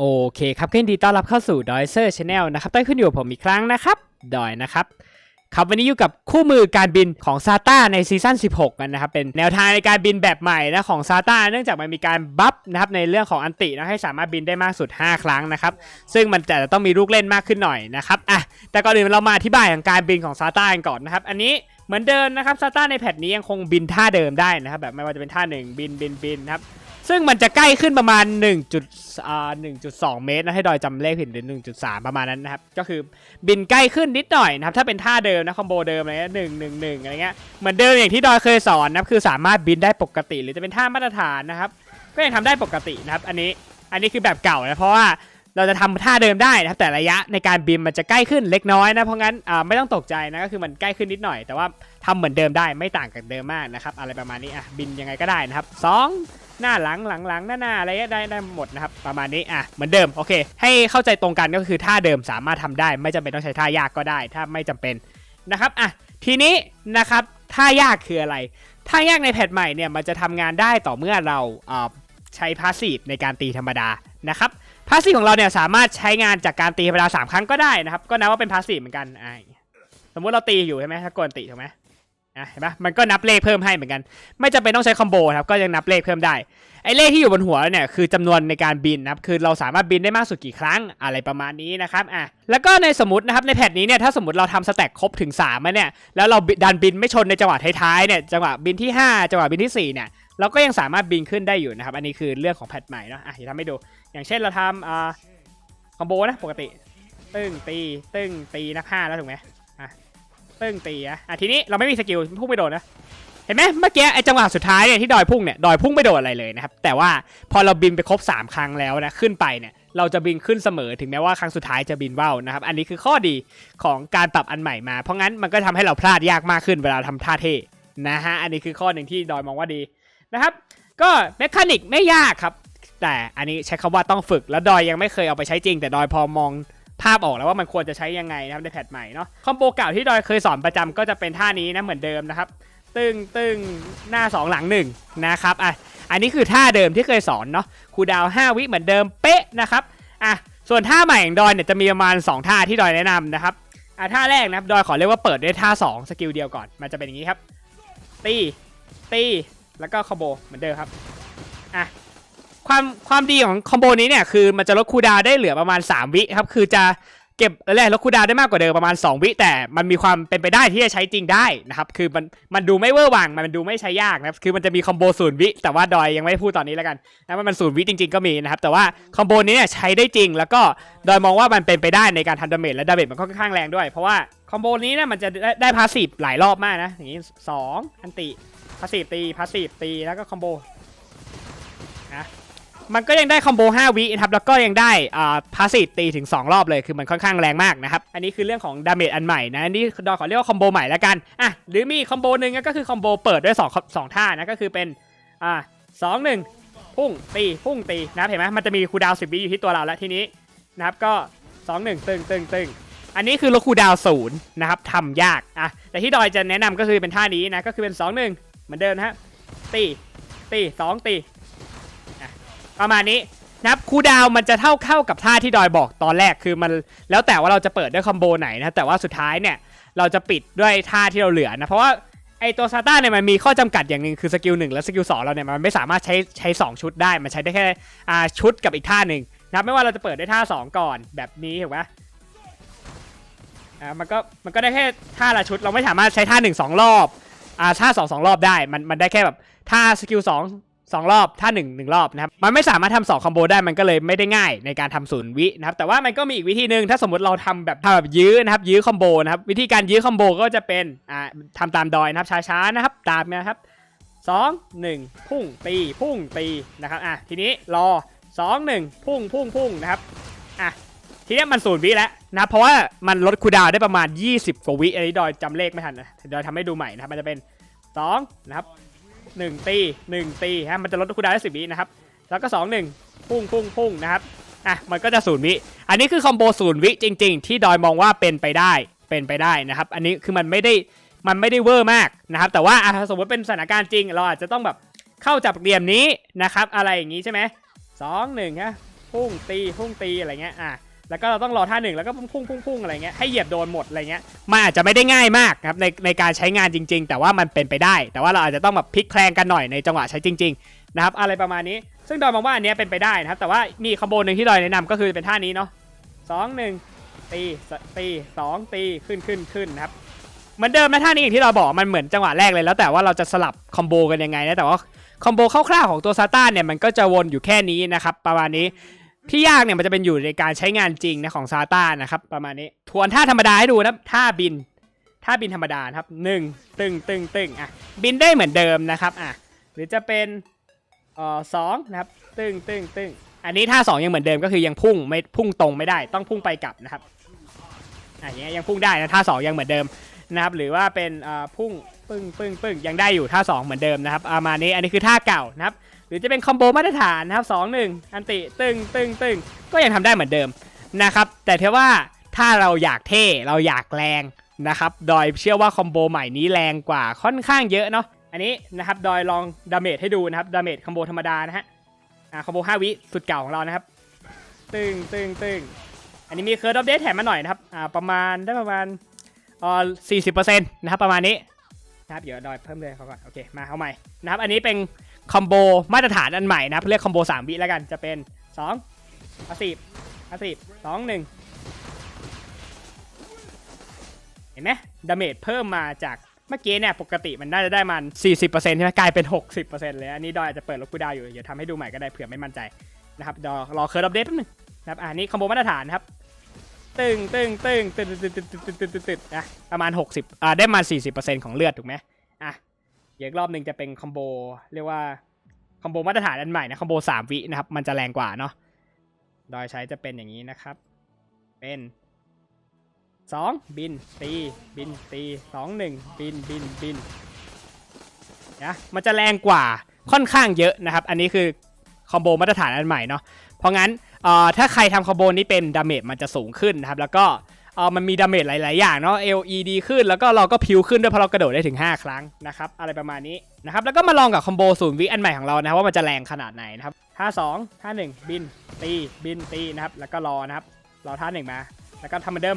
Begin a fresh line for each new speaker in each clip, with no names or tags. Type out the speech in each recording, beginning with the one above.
โอเคครับก็ยินดีต้อนรับเข้าสู่ดอยเซอร์ชาแนลนะครับได้ขึ้นอยู่กับผมอีกครั้งนะครับดอยนะครับครับวันนี้อยู่กับคู่มือการบินของซาต้าในซีซั่น 16 กันนะครับ เป็นแนวทางในการบินแบบใหม่นะของซาต้าเนื่องจากมันมีการบัฟนะครับในเรื่องของอันตินะให้สามารถบินได้มากสุด 5 ครั้งนะครับ ซึ่งมันจะต้องมีลูกเล่นมากขึ้นหน่อยนะครับอะแต่ก่อนอื่นเรามาอธิบายของการบินของซาต้ากันก่อนนะครับ อันนี้เหมือนเดิมนะครับซาต้าในแพทนี้ยังคงบินท่าเดิมได้นะครับแบบไม่ว่าจะเป็นท่าหนึ่งบินบินบินนะครับ ซึ่งมันจะใกล้ขึ้นประมาณ1จุดอ่า1.2 เมตรนะให้ดอยจำเลขผิดหรือ1.3 ประมาณนั้นนะครับ ก็คือบินใกล้ขึ้นนิดหน่อยนะครับ ถ้าเป็นท่าเดิมนะคอมโบเดิมอะไรเงี้ยหนึ่งหนึ่งหนึ่งอะไรเงี้ยเหมือนเดิมอย่างที่ดอยเคยสอนนะครับคือสามารถบินได้ปกติ หรือจะเป็นท่ามาตรฐานนะครับ ก็ยังทำได้ปกตินะครับ อันนี้อันนี้คือแบบเก่านะเพราะว่าเราจะทำท่าเดิมได้นะครับ แต่ระยะในการบินมันจะใกล้ขึ้นเล็กน้อยนะเพราะงั้นอ่าไม่ต้องตกใจนะก็คือมันใกล้ขึ้นนิดหน่อย แต่ว่าทำเหมือนเดิมได้ไม่ต่างกับเดิมมากนะครับอะไรประมาณนี้อะบินยังไงก็ได้นะครับสอง หน้าหลังหลังหลังหน้าหน้าอะไรได้ได้หมดนะครับประมาณนี้อะเหมือนเดิมโอเค ให้เข้าใจตรงกันก็คือท่าเดิมสามารถทำได้ ไม่จำเป็นต้องใช้ท่ายากก็ได้ ถ้าไม่จำเป็นนะครับอะทีนี้นะครับท่ายากคืออะไรท่ายากในแพทใหม่เนี่ยมันจะทำงานได้ต่อเมื่อเราเอ่อใช้พาสซีฟในการตีธรรมดานะครับพาสซีฟของเราเนี่ยสามารถใช้งานจากการตีธรรมดาสามครั้งก็ได้นะครับก็นับว่าเป็นพาสซีฟเหมือนกันอะสมมติเราตีอยู่ใช่ไหมถ้ากดตีถูกไหม อะเห็นปะมันก็นับเลขเพิ่มให้เหมือนกัน ไม่จำเป็นต้องใช้คอมโบครับก็ยังนับเลขเพิ่มได้ไอ้เลขที่อยู่บนหัวเนี่ยคือจำนวนในการบินนะครับคือเราสามารถบินได้มากสุดกี่ครั้งอะไรประมาณนี้นะครับอะแล้วก็ในสมมตินะครับในแพทนี้เนี่ยถ้าสมมติเราทำสแต็กครบถึง3มเนี่ยแล้วเราดันบินไม่ชนในจังหวะท้ายๆเนี่ยจังหวะบินที่ 5 จังหวะบินที่4เนี่ยเราก็ยังสามารถบินขึ้นได้อยู่นะครับอันนี้คือเรื่องของแพทใหม่เนาะอะเดี๋ยวทำให้ดู อย่างเช่นเราทำอ่าคอมโบนะปกติ ตึ้งตีตึ้งตีนักห้าแล้วถูกไหม ตึ้งตีอะอะทีนี้เราไม่มีสกิลพุ่งไม่โดนนะเห็นไหมเมื่อกี้ไอ้จังหวะสุดท้ายเนี่ยที่ดอยพุ่งเนี่ยดอยพุ่งไม่โดนอะไรเลยนะครับแต่ว่าพอเราบินไปครบ 3 ครั้งแล้วนะขึ้นไปเนี่ยเราจะบินขึ้นเสมอถึงแม้ว่าครั้งสุดท้ายจะบินว่าวนะครับอันนี้คือข้อดีของการปรับอันใหม่มา เพราะงั้นมันก็ทำให้เราพลาดยากมากขึ้นเวลาทำท่าเท่นะฮะอันนี้คือข้อหนึ่งที่ดอยมองว่าดีนะครับก็เมคานิกไม่ยากครับแต่อันนี้ใช้คำว่าต้องฝึกแล้วดอยยังไม่เคยเอาไปใช้จริง แต่ดอยพอมอง ภาพออกแล้วว่ามันควรจะใช้ยังไงนะครับในแพทใหม่เนาะคอมโบเก่าที่ดอยเคยสอนประจำก็จะเป็นท่านี้นะเหมือนเดิมนะครับ ตึงตึงหน้า 2 หลัง1นะครับอะอันนี้คือท่าเดิมที่เคยสอนเนาะครูดาว 5 วิเหมือนเดิมเป๊ะนะครับอะส่วนท่าใหม่ของดอยเนี่ยจะมีประมาณ 2 ท่าที่ดอยแนะนำนะครับอะท่าแรกนะครับดอยขอเรียกว่าเปิดด้วยท่า 2 สกิลเดียวก่อน มันจะเป็นอย่างนี้ครับตีตีแล้วก็คอมโบเหมือนเดิมครับอะ ความความดีของคอมโบนี้เนี่ยคือมันจะลดคูดาวได้เหลือประมาณ 3 วิครับ คือจะเก็บอะไรลดคูดาวได้มากกว่าเดิมประมาณ 2 วิแต่มันมีความเป็นไปได้ที่จะใช้จริงได้นะครับ คือมันมันดูไม่เวอร์วังมันดูไม่ใช้ยากนะครับคือมันจะมีคอมโบศูนย์วิแต่ว่าดอยยังไม่พูดตอนนี้แล้วกันนะว่ามันศูนย์วิจริง ๆก็มีนะครับแต่ว่าคอมโบนี้เนี่ยใช้ได้จริง แล้วก็ดอยมองว่ามันเป็นไปได้ในการทำดาเมจและดาเมจมันค่อนข้างแรงด้วย เพราะว่าคอมโบนี้เนี่ยมันจะได้ได้พาสซีฟหลายรอบมากนะอย่างนี้สองอันติพาสซีฟตีพาสซีฟตีแล้วก็คอมโบนะ มันก็ยังได้คอมโบ5วินะครับแล้วก็ยังได้อ่าพาสซีฟตีถึง 2 รอบเลยคือมันค่อนข้างแรงมากนะครับอันนี้คือเรื่องของดาเมจอันใหม่นะอันนี้ดอยขอเรียกว่าคอมโบใหม่แล้วกันอะหรือมีคอมโบหนึ่งก็คือคอมโบเปิดด้วย2องสองท่านะก็คือเป็นอ่าสองหนึ่งพุ่งตีพุ่งตีนะเห็นไหมมันจะมีคูดาวน์10วิอยู่ที่ตัวเราแล้วทีนี้นะครับก็2 1ตึงตึงตึงอันนี้คือลดคูดาวศูนย์นะครับทำยากอะแต่ที่ดอยจะแนะนำก็คือเป็นท่านี้นะก็คือเป็น2 1เหมือนเดิมนะฮะตีตีสองตี ประมาณนี้นะครับคูดาวมันจะเท่าเข้ากับท่าที่ดอยบอกตอนแรกคือมันแล้วแต่ว่าเราจะเปิดด้วยคอมโบไหนนะแต่ว่าสุดท้ายเนี่ยเราจะปิดด้วยท่าที่เราเหลือนะเพราะว่าไอตัวซาต้าเนี่ยมันมีข้อจำกัดอย่างหนึ่งคือสกิลหนึ่งและสกิลสองเราเนี่ยมันไม่สามารถใช้ใช้สองชุดได้มันใช้ได้แค่อ่าชุดกับอีกท่าหนึ่งนะครับไม่ว่าเราจะเปิดด้วยท่าสองก่อนแบบนี้ถูกไหมอ่ามันก็มันก็ได้แค่ท่าละชุดเราไม่สามารถใช้ท่าหนึ่งสองรอบอ่าท่าสองสองรอบได้มันมันได้แค่แบบท่าสกิลสอง สองรอบท่าหนึ่งหนึ่งรอบนะครับมันไม่สามารถทำสองคอมโบได้มันก็เลยไม่ได้ง่ายในการทำศูนย์วินะครับแต่ว่ามันก็มีอีกวิธีหนึ่งถ้าสมมติเราทำแบบทำแบบยื้อนะครับยื้อคอมโบนะครับวิธีการยื้อคอมโบก็จะเป็นอ่าทำตามดอยนะครับช้าๆนะครับตามนะครับสองหนึ่งพุ่งตีพุ่งตีนะครับอะทีนี้รอสองหนึ่งพุ่งพุ่งพุ่งนะครับอะทีนี้มันศูนย์วิแล้วนะเพราะว่ามันลดคูดาวได้ประมาณ 20 กว่าวิอันนี้ดอยจำเลขไม่ทันนะดอยทำให้ดูใหม่นะครับมันจะเป็นสองนะครับ หนึ่งตีหนึ่งตีฮะมันจะลดคูลดาวน์ได้สิบวินะครับแล้วก็สองหนึ่งพุ่งพุ่งพุ่งนะครับอะมันก็จะศูนย์วิอันนี้คือคอมโบศูนย์วิจริง ๆ ที่ดอยมองว่าเป็นไปได้เป็นไปได้นะครับ อันนี้คือมันไม่ได้มันไม่ได้เวอร์มากนะครับแต่ว่าอะสมมติเป็นสถานการณ์จริง เราอาจจะต้องแบบเข้าจับเหลี่ยมนี้นะครับอะไรอย่างนี้ใช่ไหมสองหนึ่งฮะพุ่งตีพุ่งตีอะไรเงี้ยอะ แล้วก็เราต้องรอท่าหนึ่งแล้วก็พุ่งพุ่งพุ่งอะไรเงี้ยให้เหยียบโดนหมดอะไรเงี้ยมันอาจจะไม่ได้ง่ายมากนะครับในในการใช้งานจริง ๆ แต่ว่ามันเป็นไปได้ แต่ว่าเราอาจจะต้องแบบพลิกแพลงกันหน่อยในจังหวะใช้จริงๆนะครับอะไรประมาณนี้ซึ่งดอยมองว่าอันนี้เป็นไปได้นะครับแต่ว่ามีคอมโบหนึ่งที่ดอยแนะนำก็คือเป็นท่านี้เนาะสองหนึ่งตีตีสองตีขึ้นขึ้นขึ้นนะครับเหมือนเดิมนะท่านี้อย่างที่เราบอกมันเหมือนจังหวะแรกเลยแล้วแต่ว่าเราจะสลับคอมโบกันยังไงนะแต่ว่าคอมโบคร่าวๆของตัวซาต้าเนี่ยมันก็จะวนอยู่แค่นี้นะครับประมาณนี้ ที่ยากเนี่ยมันจะเป็นอยู่ในการใช้งานจริงนะของซาต้านะครับ ประมาณนี้ทวนท่าธรรมดาให้ดูนะท่าบินท่าบินธรรมดานะครับหนึ่งตึงตึงตึงอะบินได้เหมือนเดิมนะครับอะหรือจะเป็นเอ่อสองนะครับตึงตึงตึงอันนี้ท่าสองยังเหมือนเดิมก็คือยังพุ่งไม่พุ่งตรงไม่ได้ต้องพุ่งไปกลับนะครับอะอย่างเงี้ยยังพุ่งได้นะท่าสองยังเหมือนเดิมนะครับหรือว่าเป็นเอ่อพุ่งปึ้งปึ้งปึ้งยังได้อยู่ท่าสองเหมือนเดิมนะครับประมาณนี้อันนี้คือท่าเก่านะครับ หรือจะเป็นคอมโบมาตรฐานนะครับสองหนึ่งอันติตึงตึงตึงก็ยังทำได้เหมือนเดิมนะครับ แต่เทว่าถ้าเราอยากเท่เราอยากแรงนะครับ ดอยเชื่อว่าคอมโบใหม่นี้แรงกว่าค่อนข้างเยอะเนาะอันนี้นะครับดอยลองดาเมจให้ดูนะครับดาเมจคอมโบธรรมดานะฮะอ่าคอมโบ5วิสุดเก่าของเรานะครับ ตึงตึงตึงอันนี้มีเคิร์ดอัปเดตแถมมาหน่อยนะครับอ่าประมาณได้ประมาณอ่อสี่สิบเปอร์เซ็นต์นะครับประมาณนี้นะครับเดี๋ยวดอยเพิ่มเลยเขาก่อนโอเคมาเอาใหม่นะครับอันนี้เป็น คอมโบมาตรฐานอันใหม่นะเรียกคอมโบ3วิแล้วกันจะเป็น2อาสิบอาสิบสองหนึ่งเห็นไหมดาเมจเพิ่มมาจากเมื่อกี้เนี่ยปกติมันน่าจะได้มัน 40%ใช่ไหมกลายเป็น 60%เลยอันนี้ดอยอาจจะเปิดลบกูดาวอยู่ เดี๋ยวทำให้ดูใหม่ก็ได้เผื่อไม่มั่นใจนะครับดี๋ยวรอเคิร์ดอัปเดตแป๊บนึงนะครับอันนี้คอมโบมาตรฐานนะครับ ตึงตึงตึงตึงตึงตึงตึงตึงตึงตึงตึงนะประมาณ 60อ่าได้มา 40%ของเลือดถูกไหม อะเดี๋ยกรอบหนึ่งจะเป็นคอมโบเรียกว่าคอมโบมาตรฐานอันใหม่นะคอมโบสามวินะครับมันจะแรงกว่าเนาะโดยใช้จะเป็นอย่างนี้นะครับ เป็นสองบินตีบินตีสองหนึ่งบินบินบินนะมันจะแรงกว่าค่อนข้างเยอะนะครับ อันนี้คือคอมโบมาตรฐานอันใหม่เนาะเพราะงั้นเอ่อถ้าใครทำคอมโบนี้เป็นดาเมจมันจะสูงขึ้นนะครับ แล้วก็ เออมันมีดาเมจหลาย ๆ อย่างเนาะ LED ขึ้นแล้วก็เราก็พิวขึ้นด้วยเพราะเรากระโดดได้ถึง 5 ครั้งนะครับอะไรประมาณนี้นะครับแล้วก็มาลองกับคอมโบศูนย์วิอันใหม่ของเรานะครับว่ามันจะแรงขนาดไหนนะครับท่า2ท่า1บินตีบินตีนะครับแล้วก็รอนะครับรอท่าหนึ่งมา แล้วก็ทำเหมือนเดิม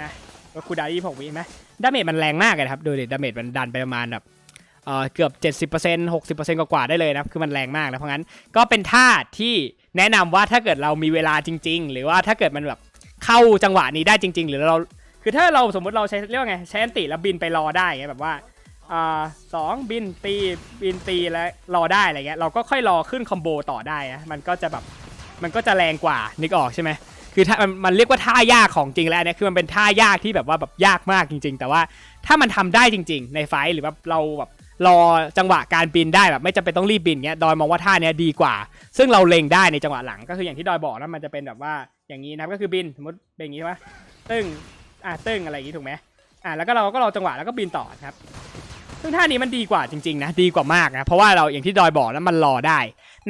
นะก็คูดาวน์26วินไหมดาเมจมันแรงมากเลยครับดูดิดาเมจมันดันไปประมาณแบบเออเกือบ 70% 60%กว่าๆได้เลยนะครับคือมันแรงมากนะเพราะงั้นก็เป็นท่าที่แนะนำว่าถ้าเกิดเรามีเวลาจริง ๆ หรือว่าถ้าเกิดมันแบบ เข้าจังหวะนี้ได้จริง ๆ หรือเราคือถ้าเราสมมติเราใช้เรียกว่าไงใช้อันติแล้วบินไปรอได้ไงแบบว่าอ่าสองบินตีบินตีแล้วรอได้อะไรเงี้ยเราก็ค่อยรอขึ้นคอมโบต่อได้นะมันก็จะแบบมันก็จะแรงกว่านึกออกใช่ไหมคือถ้ามันมันเรียกว่าท่ายากของจริงแล้วเนี่ยคือมันเป็นท่ายากที่แบบว่าแบบยากมากจริง ๆ แต่ว่าถ้ามันทำได้จริง ๆ ในไฟหรือว่าเราแบบรอจังหวะการบินได้แบบไม่จำเป็นต้องรีบบินเงี้ยดอยมองว่าท่าเนี้ยดีกว่า ซึ่งเราเล็งได้ในจังหวะหลังก็คืออย่างที่ดอยบอกนะมันจะเป็นแบบว่า อย่างนี้นะครับก็คือบินสมมติเป็นอย่างนี้ใช่ไหมตึ้งอะตึ้งอะไรอย่างนี้ถูกไหมอะแล้วก็เราก็รอจังหวะแล้วก็บินต่อครับ ซึ่งท่านี้มันดีกว่าจริงๆนะดีกว่ามากนะเพราะว่าเราอย่างที่ดอยบอกแล้วมันรอได้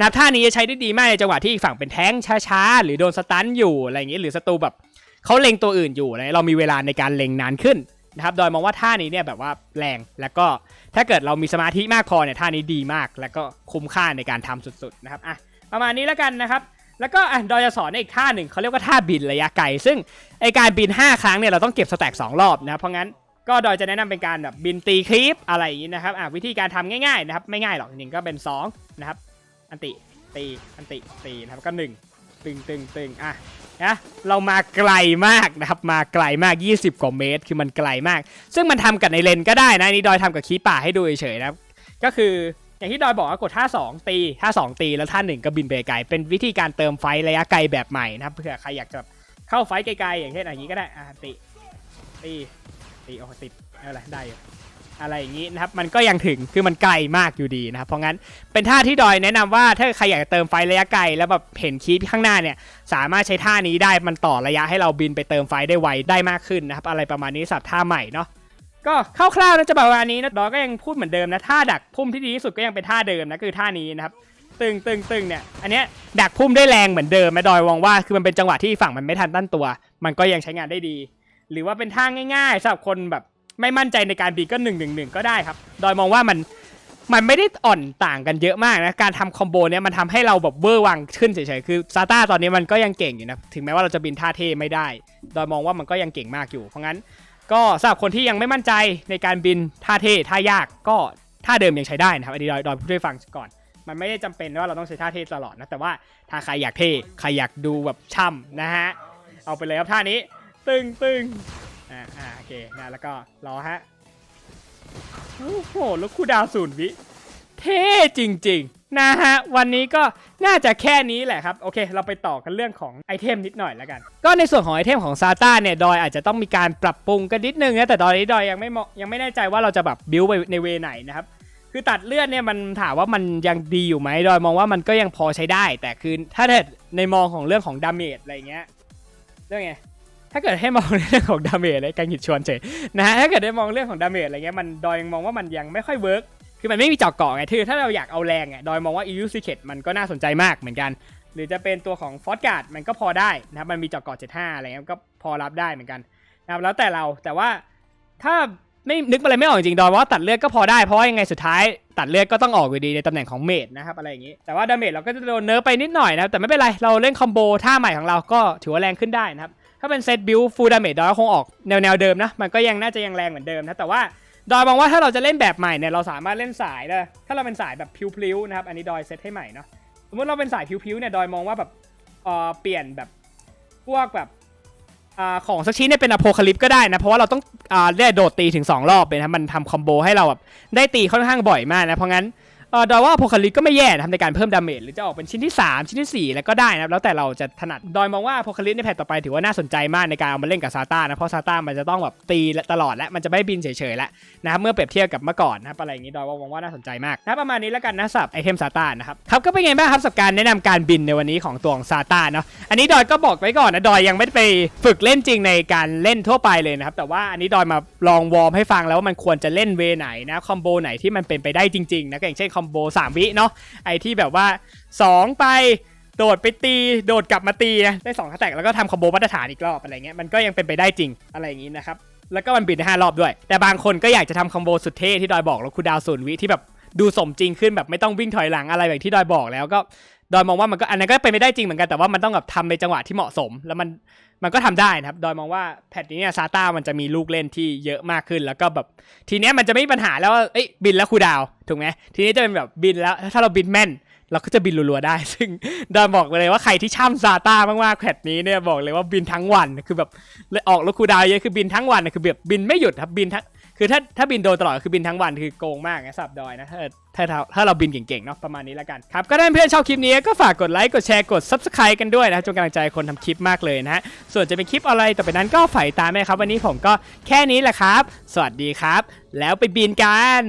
นับท่านี้จะใช้ได้ดีมากในจังหวะที่อีกฝั่งเป็นแท้งช้าๆหรือโดนสตันอยู่อะไรอย่างนี้หรือศัตรูแบบเขาเล็งตัวอื่นอยู่นะเรามีเวลาในการเล็งนานขึ้นนะครับดอยมองว่าท่านี้เนี่ยแบบว่าแรงแล้วก็ถ้าเกิดเรามีสมาธิมากพอเนี่ยท่านี้ดีมาก แล้วก็คุ้มค่าในการทำสุดๆนะครับอะประมาณนี้แล้วกันนะครับ แล้วก็อะดอยจะสอนอีกท่าหนึ่งเขาเรียกว่าท่าบินระยะไกล ซึ่งไอการบิน 5 ครั้งเนี่ยเราต้องเก็บสแต็ก2รอบนะเพราะงั้นก็ดอยจะแนะนำเป็นการแบบบินตีคลิปอะไรอย่างนี้นะครับอะวิธีการทำง่ายๆนะครับไม่ง่ายหรอกจริงก็เป็น2นะครับอันติตีอันติตีนะครับก็ 1 ตึงตึงตึงอะนะเรามาไกลมากนะครับมาไกลมาก 20 กว่าเมตร คือมันไกลมาก ซึ่งมันทำกับในเลนก็ได้นะนี่ดอยทำกับคีป่าให้ดูเฉยๆนะครับก็คือ อย่างที่ดอยบอกว่ากดท่า2ตีท่า2ตีแล้วท่า1ก็บินไปไกลเป็นวิธีการเติมไฟระยะไกลแบบใหม่นะครับเผื่อใครอยากจะเข้าไฟไกลๆอย่างเช่นอย่างนี้ก็ได้อ่าตีตีตีโอ้ติดอะไรได้อะไรอย่างนี้นะครับมันก็ยังถึงคือมันไกลมากอยู่ดีนะครับเพราะงั้นเป็นท่าที่ดอยแนะนำว่าถ้าใครอยากเติมไฟระยะไกลแล้วแบบเห็นคีปข้างหน้าเนี่ยสามารถใช้ท่านี้ได้มันต่อระยะให้เราบินไปเติมไฟได้ไวได้มากขึ้นนะครับอะไรประมาณนี้สับท่าใหม่เนาะ ก็คร่าวๆนะจะประมาณนี้นะดอก็ยังพูดเหมือนเดิมนะท่าดักพุ่มที่ดีที่สุดก็ยังเป็นท่าเดิมนะคือท่านี้นะครับตึงตึงตึงเนี่ยอันเนี้ยดักพุ่มได้แรงเหมือนเดิมแม่ดอยวองว่าคือมันเป็นจังหวะที่ฝั่งมันไม่ทันตั้นตัว มันก็ยังใช้งานได้ดี หรือว่าเป็นท่าง่ายๆสำหรับคนแบบไม่มั่นใจในการบีก็หนึ่งหนึ่งหนึ่งก็ได้ครับดอยมองว่ามันมันไม่ได้อ่อนต่างกันเยอะมากนะการทำคอมโบเนี่ยมันทำให้เราแบบเวอร์วังขึ้นเฉยๆคือซาต้าตอนนี้มันก็ยังเก่งอยู่นะถึงแม้ว่าเราจะบินท่าเทไม่ได้โดยมองว่ามันก็ยังเก่งมากอยู่เพราะงั้น ก็สำหรับคนที่ยังไม่มั่นใจในการบินท่าเท่ท่ายากก็ท่าเดิมยังใช้ได้นะครับอันนี้ดอยดอยพูดให้ฟังก่อน มันไม่ได้จำเป็นว่าเราต้องใช้ท่าเท่ตลอดนะแต่ว่าถ้าใครอยากเทใครอยากดูแบบช่ำนะฮะเอาไปเลยครับท่านี้ ตึงตึงอ่าอ่าโอเคนะแล้วก็รอฮะโอ้โหแล้วคู่ดาวศูนย์วิ เท่จริงๆนะฮะวันนี้ก็น่าจะแค่นี้แหละครับโอเค เราไปต่อกันเรื่องของไอเทมนิดหน่อยแล้วกัน ก็ในส่วนของไอเทมของซาต้าเนี่ยดอยอาจจะต้องมีการปรับปรุงกันนิดนึงนะแต่ตอนนี้ดอยยังไม่เหมาะยังไม่แน่ใจว่าเราจะแบบบิวไปในเวไหนนะครับคือตัดเลือดเนี่ยมันถามว่ามันยังดีอยู่ไหมดอยมองว่ามันก็ยังพอใช้ได้ แต่คือถ้าเกิดในมองของเรื่องของดาเมจอะไรเงี้ยเรื่องไงถ้าเกิดให้มองเรื่องของดาเมจเลยการหิดชวนเฉยนะฮะถ้าเกิดได้มองเรื่องของดาเมจอะไรเงี้ยมันดอยยังมองว่ามันยังไม่ค่อยเวิร์ก คือมันไม่มีเจาะเกาะไงคือถ้าเราอยากเอาแรงอะดอยมองว่า EU Secret มันก็น่าสนใจมากเหมือนกัน หรือจะเป็นตัวของ f o r t Guard มันก็พอได้นะครับมันมีเจาะเกาะ75อะไรเงี้ยก็พอรับได้เหมือนกันนะครับแล้วแต่เราแต่ว่าถ้าไม่นึกอะไรไม่ออกจริงดอยว่าตัดเลือดก็พอได้เพราะว่ายังไงสุดท้ายตัดเลือดก็ต้องออกอยู่ดีในตำแหน่งของเมดนะครับอะไรอย่างนี้ แต่ว่าดาเมจเราก็จะโดนเนิร์ฟไปนิดหน่อยนะแต่ไม่เป็นไรเราเล่นคอมโบท่าใหม่ของเราก็ถือว่าแรงขึ้นได้นะครับถ้าเป็นเซตบิลฟูลดาเมจดอยก็คงออกแนวแนวเดิมนะมันก็ยังน่าจะยังแรงเหมือนเดิมนะแต่ว่า ดอยมองว่าถ้าเราจะเล่นแบบใหม่เนี่ยเราสามารถเล่นสายได้ถ้าเราเป็นสายแบบพลิ้วๆนะครับอันนี้ดอยเซตให้ใหม่เนาะสมมติเราเป็นสายพลิ้วๆเนี่ยดอยมองว่าแบบเออเปลี่ยนแบบพวกแบบอ่าของสักชิ้นเนี่ยเป็นอโพคาลิปก็ได้นะ เพราะว่าเราต้องอ่าได้โดดตีถึง 2 รอบเลยนะมันทำคอมโบให้เราแบบได้ตีค่อนข้างบ่อยมากนะ เพราะงั้น ดอยว่าอโพคาลิปก็ไม่แย่นะครับในการเพิ่มดาเมจหรือจะออกเป็นชิ้นที่ 3 ชิ้นทีสี่4 แล้วก็ได้นะครับแล้วแต่เราจะถนัดดอยมองว่าอโพคาลิปในแพทต่อไปถือว่าน่าสนใจมากในการเอามาเล่นกับซาต้านะเพราะซาต้ามันจะต้องแบบตีตลอดและมันจะไม่บินเฉยๆแล้วนะครับเมื่อเปรียบเทียบกับเมื่อก่อนนะครับอะไรอย่างนี้ดอยว่ามองว่าน่าสนใจมากนะประมาณนี้แล้วกันนะสับไอเทมซาต้านะครับครับก็เป็นไงบ้างครับสับการแนะนำการบินในวันนี้ของตัวของซาต้าเนาะอันนี้ดอยก็บอกไว้ก่อนนะดอยยังไม่ไปฝึกเล่นจริงในการเล่นทั่วไปเลยนะครับแต่ว่าอันนี้ดอยมาลองวอร์มให้ฟังแล้วว่ามันควรจะเล่นเวไหนนะคอมโบไหนที่มันเป็นไปได้จริงๆนะอย่างเช่นคอมโบ 3 วิเนาะไอที่แบบว่า 2 ไปโดดไปตีโดดกลับมาตีนะได้2คัตแตกแล้วก็ทำคอมโบมาตรฐานอีกรอบอะไรเงี้ยมันก็ยังเป็นไปได้จริงอะไรอย่างนี้นะครับแล้วก็มันบินได้ห้ารอบด้วย แต่บางคนก็อยากจะทำคอมโบสุดเท่ที่ดอยบอกแล้วคูลดาวศูนย์วิที่แบบดูสมจริงขึ้นแบบไม่ต้องวิ่งถอยหลังอะไรแบบที่ดอยบอกแล้วก็ ดอยมองว่ามันก็อันนั้นก็เป็นไปได้จริงเหมือนกันแต่ว่ามันต้องแบบทำในจังหวะที่เหมาะสม แล้วมันมันก็ทำได้นะครับดอยมองว่าแพทนี้เนี่ยซาต้ามันจะมีลูกเล่นที่เยอะมากขึ้น แล้วก็แบบทีเนี้ยมันจะไม่มีปัญหาแล้วว่าเอ้ยบินแล้วคูดาวถูกไหมทีนี้จะเป็นแบบบินแล้วถ้าเราบินแม่น เราก็จะบินรัวๆได้ ซึ่งดอนบอกเลยว่าใครที่ช่ำซาต้ามากๆแพทนี้เนี่ยบอกเลยว่าบินทั้งวันคือแบบเลยออกแล้วคูดาวเยอะคือบินทั้งวันนะคือแบบบินไม่หยุดครับบินทั้ง คือถ้าถ้าบินโดนตลอดคือบินทั้งวันคือโกงมากนะสับดอยนะถ้าถ้าถ้าเราบินเก่งๆเนาะประมาณนี้แล้วกันครับก็ได้เพื่อนชอบคลิปนี้ก็ฝากกดไลค์กดแชร์กด subscribe กันด้วยนะจงกำลังใจคนทำคลิปมากเลยนะฮะส่วนจะเป็นคลิปอะไรต่อไปนั้นก็ฝ่ายตามไหมครับ วันนี้ผมก็แค่นี้แหละครับ สวัสดีครับ แล้วไปบินกัน